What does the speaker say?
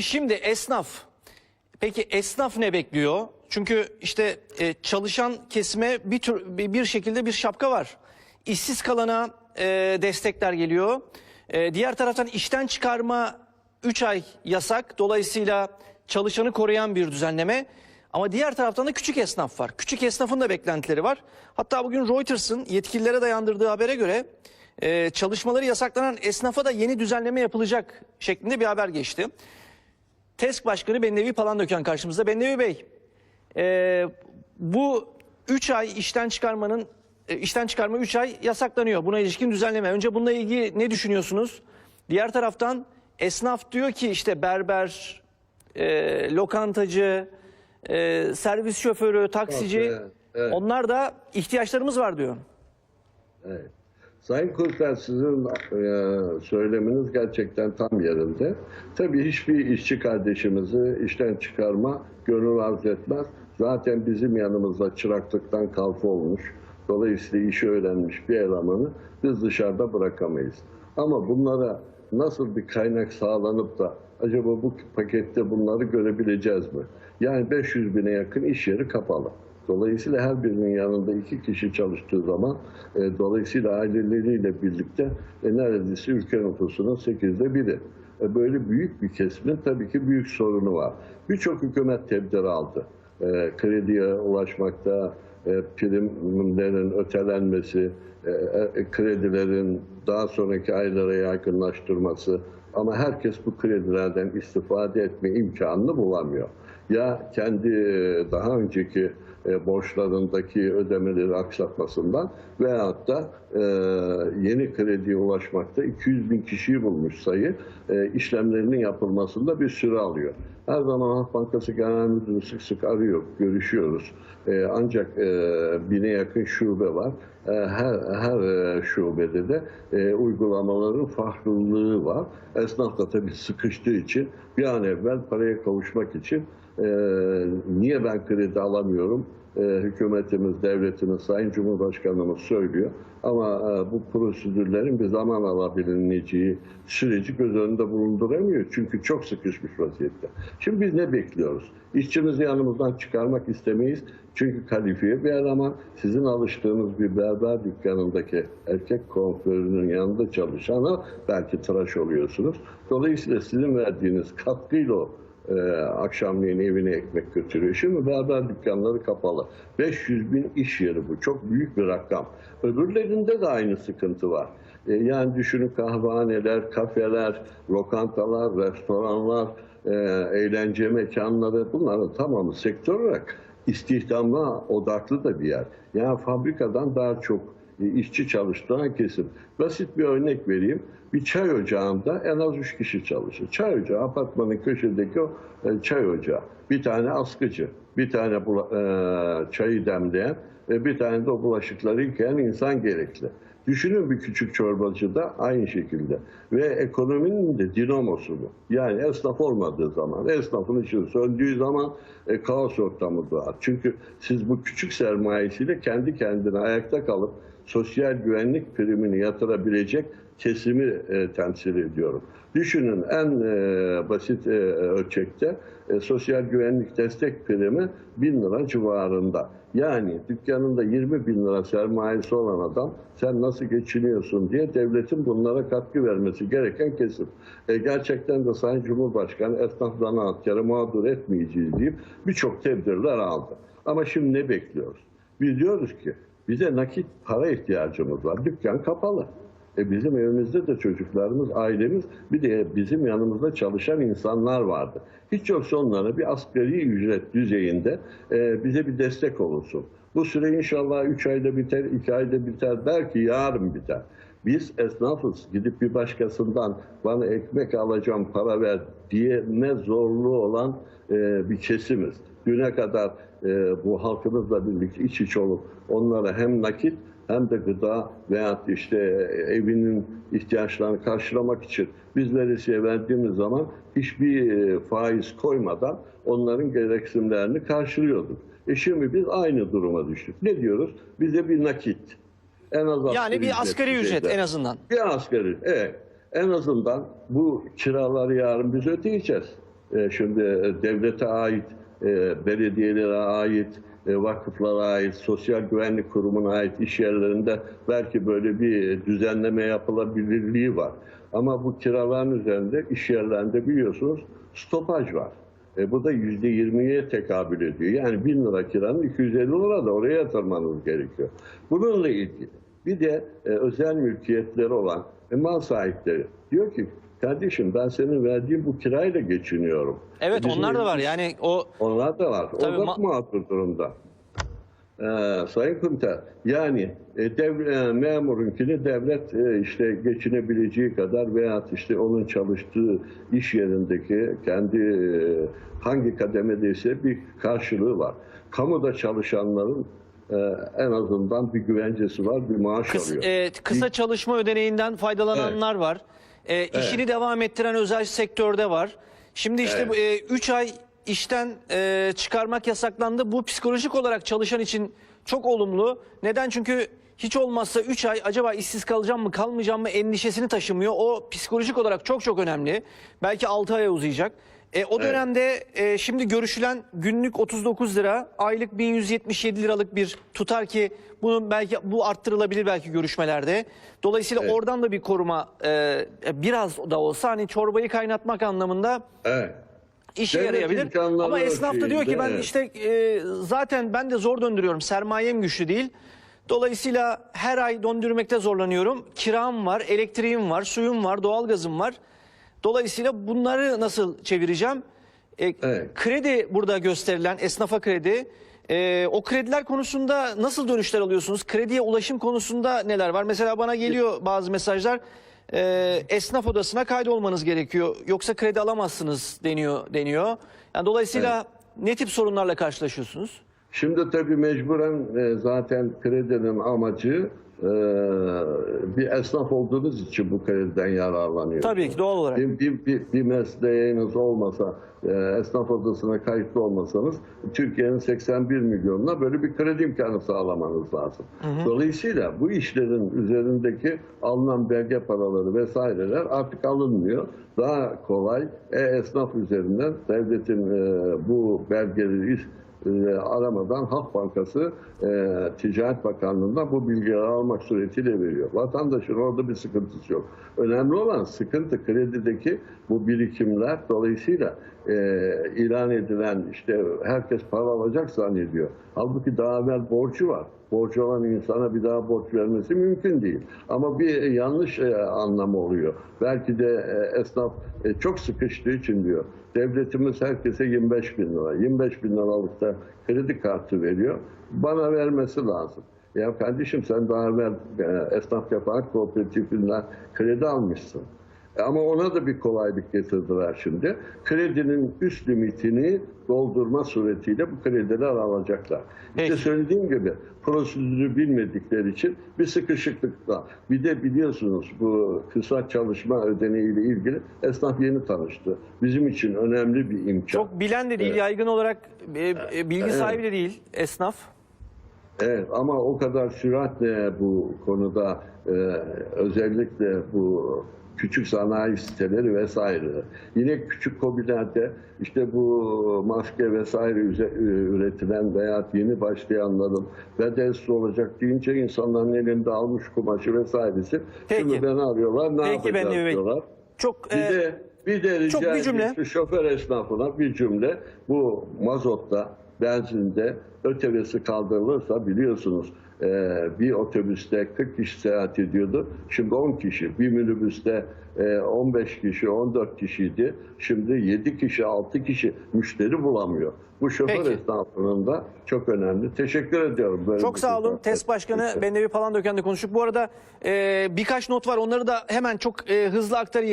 Şimdi, esnaf. Peki esnaf ne bekliyor? Çünkü işte e, çalışan kesime bir tür bir şekilde bir şapka var. İşsiz kalana e, destekler geliyor. E, diğer taraftan işten çıkarma 3 ay yasak. Dolayısıyla çalışanı koruyan bir düzenleme. Ama diğer taraftan da küçük esnaf var. Küçük esnafın da beklentileri var. Hatta bugün Reuters'ın yetkililere dayandırdığı habere göre e, çalışmaları yasaklanan esnafa da yeni düzenleme yapılacak şeklinde bir haber geçti. TESK Başkanı Bennevi Palandöken karşımızda. Bennevi Bey, e, bu 3 ay işten çıkarmanın e, işten çıkarma 3 ay yasaklanıyor. Buna ilişkin düzenleme. Önce bununla ilgili ne düşünüyorsunuz? Diğer taraftan esnaf diyor ki işte berber, e, lokantacı, e, servis şoförü, taksici Evet, evet. onlar da ihtiyaçlarımız var diyor. Evet. Sayın Kurtar sizin e, söyleminiz gerçekten tam yerinde. Tabii hiçbir işçi kardeşimizi işten çıkarma gönül arz etmez. Zaten bizim yanımızda çıraklıktan kalfa olmuş. Dolayısıyla işi öğrenmiş bir elemanı biz dışarıda bırakamayız. Ama bunlara nasıl bir kaynak sağlanıp da acaba bu pakette bunları görebileceğiz mi? Yani 500 bine yakın iş yeri kapalı. Dolayısıyla her birinin yanında iki kişi çalıştığı zaman e, dolayısıyla aileleriyle birlikte e, neredeyse ülke nüfusunun sekizde biri. E, böyle büyük bir kesimin tabii ki büyük sorunu var. Birçok hükümet tedbir aldı. E, krediye ulaşmakta, e, primlerin ötelenmesi, e, e, kredilerin daha sonraki aylara yaygınlaştırması ama herkes bu kredilerden istifade etme imkanını bulamıyor. Ya kendi e, daha önceki e, borçlarındaki ödemeleri aksatmasından veyahut da e, yeni krediye ulaşmakta 200 bin kişiyi bulmuş sayı işlemlerinin yapılmasında bir süre alıyor. Her zaman Halk Bankası Genel Müdürü sık sık arıyor, görüşüyoruz. Ancak bine yakın şube var. Her her şubede de uygulamaların farklılığı var. Esnaf da tabii sıkıştığı için bir an evvel paraya kavuşmak için e, niye ben kredi alamıyorum? E, hükümetimiz, devletimiz, Sayın Cumhurbaşkanımız söylüyor. Ama e, bu prosedürlerin bir zaman alabileceği süreci göz önünde bulunduramıyor. Çünkü çok sıkışmış vaziyette. Şimdi biz ne bekliyoruz? İşçimizi yanımızdan çıkarmak istemeyiz. Çünkü kalifiye bir eleman sizin alıştığınız bir berber dükkanındaki erkek kuaförünün yanında çalışana belki tıraş oluyorsunuz. Dolayısıyla sizin verdiğiniz katkıyla o e, akşamleyin evine ekmek götürüyor. Şimdi berber dükkanları kapalı. 500 bin iş yeri bu. Çok büyük bir rakam. Öbürlerinde de aynı sıkıntı var. E, yani düşünün kahvehaneler, kafeler, lokantalar, restoranlar, e, eğlence mekanları bunların tamamı sektör olarak istihdama odaklı da bir yer. Yani fabrikadan daha çok işçi çalıştıran kesim. Basit bir örnek vereyim. Bir çay ocağında en az üç kişi çalışır. Çay ocağı, apartmanın köşedeki o e, çay ocağı. Bir tane askıcı, bir tane e, çayı demleyen ve bir tane de o bulaşıkları yıkayan insan gerekli. Düşünün bir küçük çorbacı da aynı şekilde. Ve ekonominin de dinamosu bu. Yani esnaf olmadığı zaman, esnafın ışığı söndüğü zaman e, kaos ortamı doğar. Çünkü siz bu küçük sermayesiyle kendi kendine ayakta kalıp sosyal güvenlik primini yatırabilecek kesimi e, temsil ediyorum. Düşünün en e, basit e, ölçekte e, sosyal güvenlik destek primi 1000 lira civarında. Yani dükkanında 20 bin lira sermayesi olan adam sen nasıl geçiniyorsun diye devletin bunlara katkı vermesi gereken kesim. E, gerçekten de Sayın Cumhurbaşkanı esnaf zanaatkarı mağdur etmeyeceğiz deyip birçok tedbirler aldı. Ama şimdi ne bekliyoruz? Biz diyoruz ki bize nakit para ihtiyacımız var. Dükkan kapalı. E bizim evimizde de çocuklarımız, ailemiz bir de bizim yanımızda çalışan insanlar vardı. Hiç yoksa onlara bir asgari ücret düzeyinde e, bize bir destek olursun. Bu süre inşallah 3 ayda biter, 2 ayda biter, belki yarın biter. Biz esnafız gidip bir başkasından bana ekmek alacağım para ver diyeme zorluğu olan e, bir kesimiz. Düne kadar e, bu halkımızla birlikte iç içe olup onlara hem nakit hem de gıda veyahut işte evinin ihtiyaçlarını karşılamak için biz veresiye verdiğimiz zaman hiçbir e, faiz koymadan onların gereksinimlerini karşılıyorduk. E şimdi biz aynı duruma düştük. Ne diyoruz? Bize bir nakit. En az Yani bir asgari ücret düzeyde. en azından. Bir asgari, evet. En azından bu kiraları yarın biz ödeyeceğiz. e, şimdi devlete ait, e, belediyelere ait, e, vakıflara ait, sosyal güvenlik kurumuna ait iş yerlerinde belki böyle bir düzenleme yapılabilirliği var. Ama bu kiraların üzerinde iş yerlerinde biliyorsunuz stopaj var. E, bu da yüzde yirmiye tekabül ediyor. Yani bin lira kiranın 250 lira da oraya yatırmanız gerekiyor. Bununla ilgili bir de e, özel mülkiyetleri olan e, mal sahipleri diyor ki kardeşim ben senin verdiğin bu kirayla geçiniyorum. Evet Bizim onlar da var. Yani o onlar da var. Tabii o da ma- mağdur durumda. Ee, Sayın Kunter, yani e, dev, e, memurunkini devlet e, işte geçinebileceği kadar veya işte onun çalıştığı iş yerindeki kendi e, hangi kademedeyse bir karşılığı var. Kamuda çalışanların e, en azından bir güvencesi var, bir maaş kıs- alıyor. e, kısa çalışma ödeneğinden faydalananlar var. E, işini devam ettiren özel sektörde var. Şimdi işte Evet. 3 ay işten e, çıkarmak yasaklandı. Bu psikolojik olarak çalışan için çok olumlu. Neden? Çünkü hiç olmazsa 3 ay acaba işsiz kalacağım mı kalmayacağım mı endişesini taşımıyor. O psikolojik olarak çok çok önemli. Belki 6 aya uzayacak. E, o dönemde e, şimdi görüşülen günlük 39 lira, aylık 1177 liralık bir tutar ki bunun belki bu arttırılabilir belki görüşmelerde. Dolayısıyla Evet. oradan da bir koruma e, biraz da olsa hani çorbayı kaynatmak anlamında Evet. işe Devlet yarayabilir. imkanları Ama esnaf da diyor ki ölçeğinde, ben evet. işte e, zaten ben de zor döndürüyorum. Sermayem güçlü değil. Dolayısıyla her ay döndürmekte zorlanıyorum. Kiram var, elektriğim var, suyum var, doğalgazım var. Dolayısıyla bunları nasıl çevireceğim? E, Evet. Kredi burada gösterilen esnafa kredi. E, o krediler konusunda nasıl dönüşler alıyorsunuz? Krediye ulaşım konusunda neler var? Mesela bana geliyor bazı mesajlar. E, esnaf odasına kaydolmanız gerekiyor. Yoksa kredi alamazsınız deniyor deniyor. Yani dolayısıyla ne tip sorunlarla karşılaşıyorsunuz? Şimdi tabii mecburen e, zaten kredinin amacı e, bir esnaf olduğunuz için bu krediden yararlanıyor. Tabii ki doğal olarak. Bir, bir, bir, bir mesleğiniz olmasa, e, esnaf odasına kayıtlı olmasanız Türkiye'nin 81 milyonuna böyle bir kredi imkanı sağlamanız lazım. Dolayısıyla bu işlerin üzerindeki alınan belge paraları vesaireler artık alınmıyor. Daha kolay e-esnaf üzerinden devletin e, bu belgeleri e, aramadan Halk Bankası e, Ticaret Bakanlığı'ndan bu bilgileri almak suretiyle veriyor. Vatandaşın orada bir sıkıntısı yok. Önemli olan sıkıntı kredideki bu birikimler dolayısıyla e, ilan edilen işte herkes para alacak zannediyor. Halbuki daha evvel borcu var. Borcu olan insana bir daha borç vermesi mümkün değil. Ama bir yanlış e, anlamı oluyor. Belki de e, esnaf e, çok sıkıştığı için diyor. Devletimiz herkese 25 bin lira. 25 bin liralık da kredi kartı veriyor. Bana vermesi lazım. Ya kardeşim sen daha evvel e, esnaf yapan kooperatifinden kredi almışsın. Ama ona da bir kolaylık getirdiler şimdi. Kredinin üst limitini doldurma suretiyle bu krediler alacaklar. İşte Peki. söylediğim gibi prosedürü bilmedikleri için bir sıkışıklıkla. Bir de biliyorsunuz bu kısa çalışma ödeneğiyle ilgili esnaf yeni tanıştı. Bizim için önemli bir imkan. Çok bilen de değil, Evet. yaygın olarak e, e, bilgi Evet. sahibi de değil esnaf. Evet ama o kadar süratle bu konuda e, özellikle bu küçük sanayi siteleri vesaire. Yine küçük kobilerde işte bu maske vesaire üretilen veya yeni başlayanların bedelsiz olacak deyince insanların elinde almış kumaşı vesairesi. Peki. Şimdi beni arıyorlar ne Peki yapacağız Bey. diyorlar. Çok Bir e, de bir de rica çok bir cümle. şu şoför esnafına bir cümle. Bu mazotta, benzinde ötebesi kaldırılırsa biliyorsunuz bir otobüste 40 kişi seyahat ediyordu. Şimdi 10 kişi. Bir minibüste e, 15 kişi, 14 kişiydi. Şimdi 7 kişi, 6 kişi müşteri bulamıyor. Bu şoför Peki. esnafının da çok önemli. Teşekkür ediyorum. Böyle Çok sağ olun. TES Başkanı Bendevi Palandöken'le konuştuk. Bu arada e, birkaç not var. Onları da hemen çok e, hızlı aktarayım.